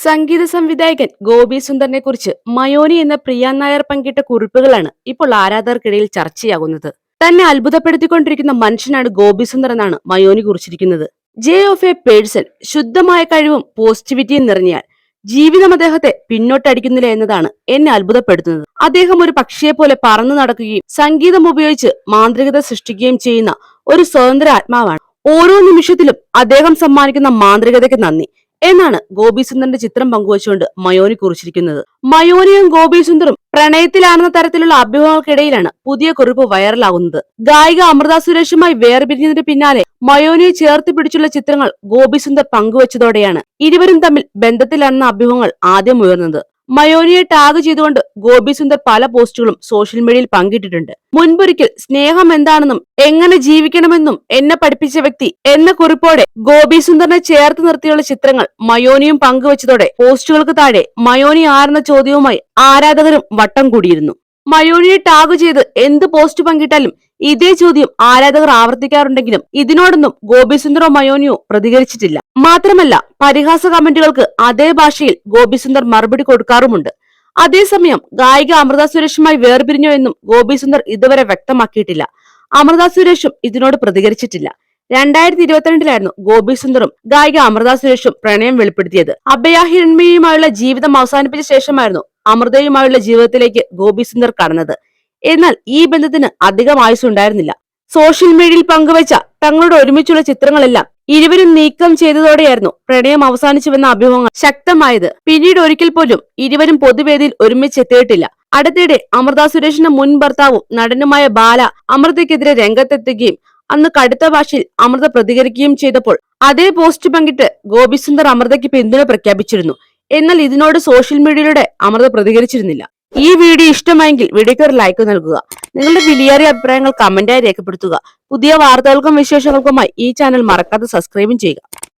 സംഗീത സംവിധായകൻ ഗോപി സുന്ദറിനെ കുറിച്ച് മയോനി എന്ന പ്രിയ നായർ പങ്കിട്ട കുറിപ്പുകളാണ് ഇപ്പോൾ ആരാധകർക്കിടയിൽ ചർച്ചയാകുന്നത്. തന്നെ അത്ഭുതപ്പെടുത്തിക്കൊണ്ടിരിക്കുന്ന മനുഷ്യനാണ് ഗോപി സുന്ദർ എന്നാണ് മയോനി കുറിച്ചിരിക്കുന്നത്. ജെ ഓഫ് എ പേഴ്സൺ ശുദ്ധമായ കഴിവും പോസിറ്റിവിറ്റിയും നിറഞ്ഞാൽ ജീവിതം അദ്ദേഹത്തെ പിന്നോട്ടടിക്കുന്നില്ല എന്നതാണ് എന്നെ അത്ഭുതപ്പെടുത്തുന്നത്. അദ്ദേഹം ഒരു പക്ഷിയെ പോലെ പറന്നു നടക്കുകയും സംഗീതം ഉപയോഗിച്ച് മാന്ത്രികത സൃഷ്ടിക്കുകയും ചെയ്യുന്ന ഒരു സ്വതന്ത്ര ആത്മാവാണ്. ഓരോ നിമിഷത്തിലും അദ്ദേഹം സമ്മാനിക്കുന്ന മാന്ത്രികതയ്ക്ക് നന്ദി. എന്നാണ് ഗോപി സുന്ദറിന്റെ ചിത്രം പങ്കുവച്ചുകൊണ്ട് മയോനി കുറിച്ചിരിക്കുന്നത്. മയോനിയും ഗോപി സുന്ദറും പ്രണയത്തിലാണെന്ന തരത്തിലുള്ള അഭ്യൂഹങ്ങൾക്കിടയിലാണ് പുതിയ കുറിപ്പ് വൈറലാകുന്നത്. ഗായിക അമൃത സുരേഷുമായി വേർപിരിഞ്ഞതിന് പിന്നാലെ മയോനിയെ ചേർത്ത് പിടിച്ചുള്ള ചിത്രങ്ങൾ ഗോപി സുന്ദർ പങ്കുവച്ചതോടെയാണ്. ഇരുവരും തമ്മിൽ ബന്ധത്തിലാണെന്ന അഭ്യൂഹങ്ങൾ ആദ്യം ഉയർന്നത്. മയോനിയെ ടാഗ് ചെയ്തുകൊണ്ട് ഗോപി സുന്ദർ പല പോസ്റ്റുകളും സോഷ്യൽ മീഡിയയിൽ പങ്കിട്ടിട്ടുണ്ട്. മുൻപൊരിക്കൽ സ്നേഹം എന്താണെന്നും എങ്ങനെ ജീവിക്കണമെന്നും എന്നെ പഠിപ്പിച്ച വ്യക്തി എന്ന കുറിപ്പോടെ ഗോപി സുന്ദറിനെ ചേർത്ത് നിർത്തിയുള്ള ചിത്രങ്ങൾ മയോനിയും പങ്കുവച്ചതോടെ പോസ്റ്റുകൾക്ക് താഴെ മയോനി ആരെന്ന ചോദ്യവുമായി ആരാധകരും വട്ടം കൂടിയിരുന്നു. മയോനിയെ ടാഗ് ചെയ്ത് എന്ത് പോസ്റ്റ് പങ്കിട്ടാലും ഇതേ ചോദ്യം ആരാധകർ ആവർത്തിക്കാറുണ്ടെങ്കിലും ഇതിനോടൊന്നും ഗോപിസുന്ദറോ മയോനിയോ പ്രതികരിച്ചിട്ടില്ല. മാത്രമല്ല പരിഹാസ കമന്റുകൾക്ക് അതേ ഭാഷയിൽ ഗോപിസുന്ദർ മറുപടി കൊടുക്കാറുമുണ്ട്. അതേസമയം ഗായിക അമൃത സുരേഷുമായി വേർപിരിഞ്ഞോ എന്നും ഗോപിസുന്ദർ ഇതുവരെ വ്യക്തമാക്കിയിട്ടില്ല. അമൃത സുരേഷും ഇതിനോട് പ്രതികരിച്ചിട്ടില്ല. രണ്ടായിരത്തി ഇരുപത്തിരണ്ടിലായിരുന്നു ഗോപി സുന്ദറും ഗായിക അമൃത സുരേഷും പ്രണയം വെളിപ്പെടുത്തിയത്. അഭയ ജീവിതം അവസാനിപ്പിച്ച ശേഷമായിരുന്നു അമൃതയുമായുള്ള ജീവിതത്തിലേക്ക് ഗോപി സുന്ദർ കടന്നത്. എന്നാൽ ഈ ബന്ധത്തിന് അധികം ആയുസുണ്ടായിരുന്നില്ല സോഷ്യൽ മീഡിയയിൽ പങ്കുവച്ച തങ്ങളുടെ ഒരുമിച്ചുള്ള ചിത്രങ്ങളെല്ലാം ഇരുവരും നീക്കം ചെയ്തതോടെയായിരുന്നു പ്രണയം അവസാനിച്ചുവെന്ന അഭ്യൂഹങ്ങൾ ശക്തമായത്. പിന്നീട് ഒരിക്കൽ പോലും ഇരുവരും പൊതുവേദിയിൽ ഒരുമിച്ചെത്തിയിട്ടില്ല. അടുത്തിടെ അമൃത സുരേഷിന്റെ മുൻ ഭർത്താവും നടനുമായ ബാല അമൃതയ്ക്കെതിരെ രംഗത്തെത്തുകയും അന്ന് കടുത്ത ഭാഷയിൽ അമൃത പ്രതികരിക്കുകയും ചെയ്തപ്പോൾ അതേ പോസ്റ്റ് പങ്കിട്ട് ഗോപിസുന്ദർ അമൃതയ്ക്ക് പിന്തുണ പ്രഖ്യാപിച്ചിരുന്നു. എന്നാൽ ഇതിനോട് സോഷ്യൽ മീഡിയയിലൂടെ അമൃത പ്രതികരിച്ചിരുന്നില്ല. ഈ വീഡിയോ ഇഷ്ടമായെങ്കിൽ വീഡിയോക്ക് ഒരു ലൈക്ക് നൽകുക. നിങ്ങളുടെ വിലയേറിയ അഭിപ്രായങ്ങൾ കമന്റായി രേഖപ്പെടുത്തുക. പുതിയ വാർത്തകൾക്കും വിശേഷങ്ങൾക്കുമായി ഈ ചാനൽ മറക്കാതെ സബ്സ്ക്രൈബും ചെയ്യുക.